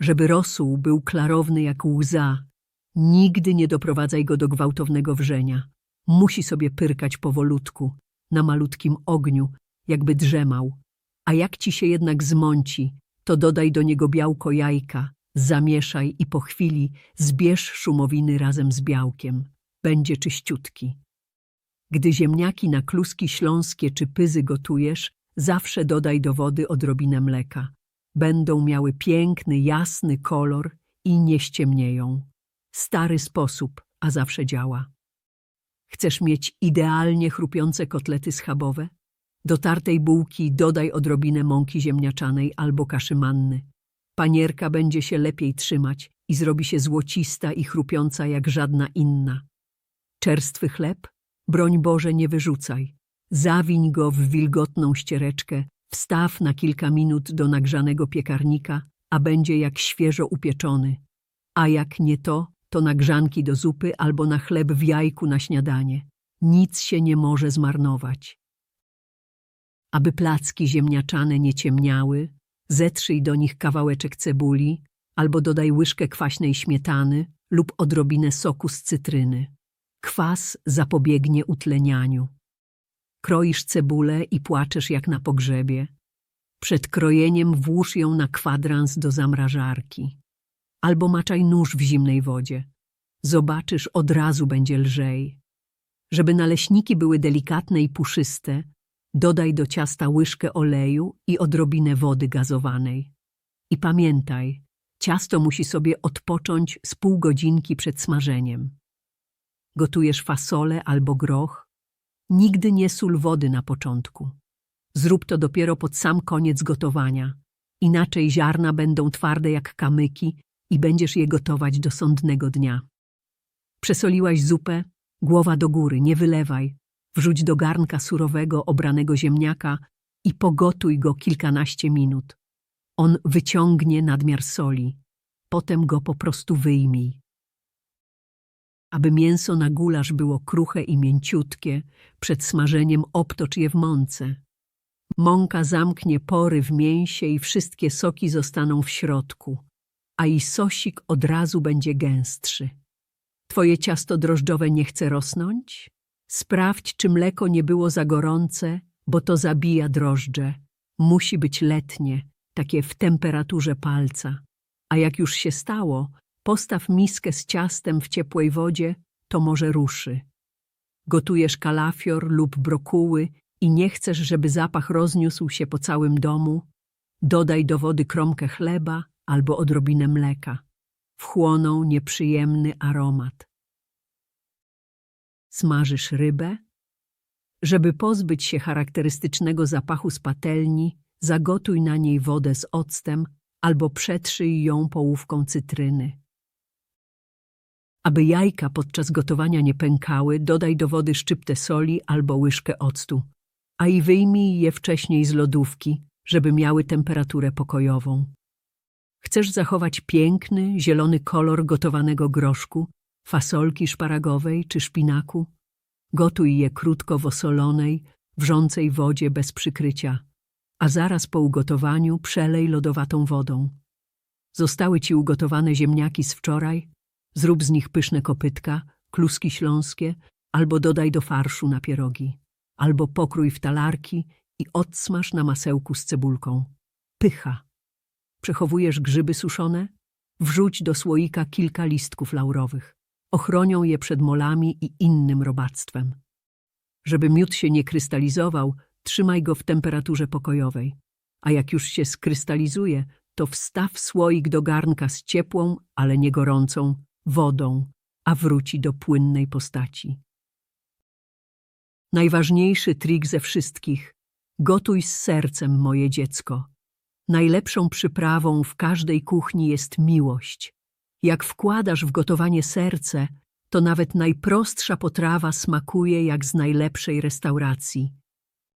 Żeby rosół był klarowny jak łza, nigdy nie doprowadzaj go do gwałtownego wrzenia. Musi sobie pyrkać powolutku, na malutkim ogniu, jakby drzemał. A jak ci się jednak zmąci, to dodaj do niego białko jajka, zamieszaj i po chwili zbierz szumowiny razem z białkiem. Będzie czyściutki. Gdy ziemniaki na kluski śląskie czy pyzy gotujesz, zawsze dodaj do wody odrobinę mleka. Będą miały piękny, jasny kolor i nie ściemnieją. Stary sposób, a zawsze działa. Chcesz mieć idealnie chrupiące kotlety schabowe? Do tartej bułki dodaj odrobinę mąki ziemniaczanej albo kaszy manny. Panierka będzie się lepiej trzymać i zrobi się złocista i chrupiąca jak żadna inna. Czerstwy chleb? Broń Boże, nie wyrzucaj. Zawiń go w wilgotną ściereczkę, wstaw na kilka minut do nagrzanego piekarnika, a będzie jak świeżo upieczony. A jak nie to, to na grzanki do zupy albo na chleb w jajku na śniadanie. Nic się nie może zmarnować. Aby placki ziemniaczane nie ciemniały, zetrzyj do nich kawałeczek cebuli albo dodaj łyżkę kwaśnej śmietany lub odrobinę soku z cytryny. Kwas zapobiegnie utlenianiu. Kroisz cebulę i płaczesz jak na pogrzebie. Przed krojeniem włóż ją na kwadrans do zamrażarki. Albo maczaj nóż w zimnej wodzie. Zobaczysz, od razu będzie lżej. Żeby naleśniki były delikatne i puszyste, dodaj do ciasta łyżkę oleju i odrobinę wody gazowanej. I pamiętaj, ciasto musi sobie odpocząć z pół godzinki przed smażeniem. Gotujesz fasolę albo groch? Nigdy nie sól wody na początku. Zrób to dopiero pod sam koniec gotowania. Inaczej ziarna będą twarde jak kamyki i będziesz je gotować do sądnego dnia. Przesoliłaś zupę? Głowa do góry, nie wylewaj. Wrzuć do garnka surowego, obranego ziemniaka i pogotuj go kilkanaście minut. On wyciągnie nadmiar soli. Potem go po prostu wyjmij. Aby mięso na gulasz było kruche i mięciutkie, przed smażeniem obtocz je w mące. Mąka zamknie pory w mięsie i wszystkie soki zostaną w środku, a i sosik od razu będzie gęstszy. Twoje ciasto drożdżowe nie chce rosnąć? Sprawdź, czy mleko nie było za gorące, bo to zabija drożdże. Musi być letnie, takie w temperaturze palca. A jak już się stało, postaw miskę z ciastem w ciepłej wodzie, to może ruszy. Gotujesz kalafior lub brokuły i nie chcesz, żeby zapach rozniósł się po całym domu? Dodaj do wody kromkę chleba albo odrobinę mleka. Wchłoną nieprzyjemny aromat. Smażysz rybę? Żeby pozbyć się charakterystycznego zapachu z patelni, zagotuj na niej wodę z octem albo przetrzyj ją połówką cytryny. Aby jajka podczas gotowania nie pękały, dodaj do wody szczyptę soli albo łyżkę octu, a i wyjmij je wcześniej z lodówki, żeby miały temperaturę pokojową. Chcesz zachować piękny, zielony kolor gotowanego groszku, fasolki szparagowej czy szpinaku? Gotuj je krótko w osolonej, wrzącej wodzie bez przykrycia, a zaraz po ugotowaniu przelej lodowatą wodą. Zostały ci ugotowane ziemniaki z wczoraj? Zrób z nich pyszne kopytka, kluski śląskie, albo dodaj do farszu na pierogi. Albo pokrój w talarki i odsmaż na masełku z cebulką. Pycha. Przechowujesz grzyby suszone? Wrzuć do słoika kilka listków laurowych. Ochronią je przed molami i innym robactwem. Żeby miód się nie krystalizował, trzymaj go w temperaturze pokojowej. A jak już się skrystalizuje, to wstaw słoik do garnka z ciepłą, ale nie gorącą, wodą, a wróci do płynnej postaci. Najważniejszy trik ze wszystkich. Gotuj z sercem, moje dziecko. Najlepszą przyprawą w każdej kuchni jest miłość. Jak wkładasz w gotowanie serce, to nawet najprostsza potrawa smakuje jak z najlepszej restauracji.